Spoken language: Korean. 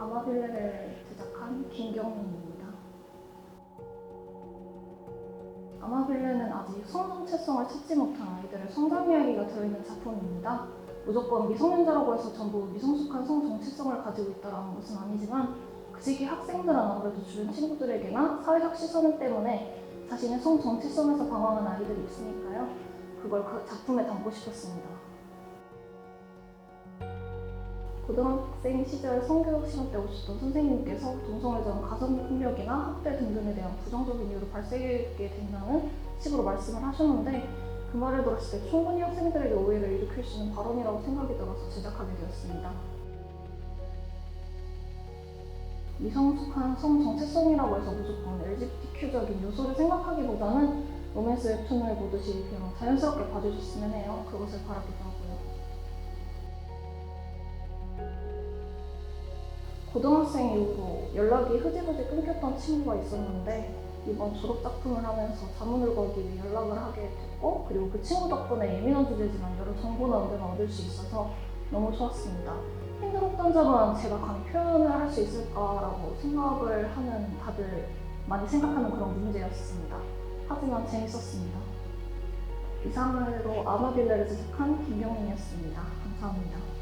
아마빌레를 제작한 김경민입니다. 아마빌레는 아직 성정체성을 찾지 못한 아이들의 성장 이야기가 들어있는 작품입니다. 무조건 미성년자라고 해서 전부 미성숙한 성정체성을 가지고 있다는 것은 아니지만 그 시기 학생들은 아무래도 주변 친구들에게나 사회적 시선 때문에 자신의 성정체성에서 방황한 아이들이 있으니까요. 그걸 그 작품에 담고 싶었습니다. 고등학생 시절 성교육 시간 때 오셨던 선생님께서 동성애자는 가정폭력이나 학대 등등에 대한 부정적인 이유로 발생하게 된다는 식으로 말씀을 하셨는데 그 말을 들었을 때 충분히 학생들에게 오해를 일으킬 수 있는 발언이라고 생각이 들어서 제작하게 되었습니다. 미성숙한 성 정체성이라고 해서 무조건 LGBTQ적인 요소를 생각하기보다는 로맨스 웹툰을 보듯이 그냥 자연스럽게 봐주셨으면 해요. 그것을 바라기도 하고요. 고등학생 이후로 연락이 흐지부지 끊겼던 친구가 있었는데 이번 졸업 작품을 하면서 자문을 걸기 위해 연락을 하게 됐고 그리고 그 친구 덕분에 예민한 주제지만 여러 정보나 의견을 얻을 수 있어서 너무 좋았습니다. 힘들었던 점은 제가 감히 표현을 할 수 있을까라고 생각을 하는 다들 많이 생각하는 그런 문제였습니다. 하지만 재밌었습니다. 이상으로 아마빌레를 제작한 김경민이었습니다. 감사합니다.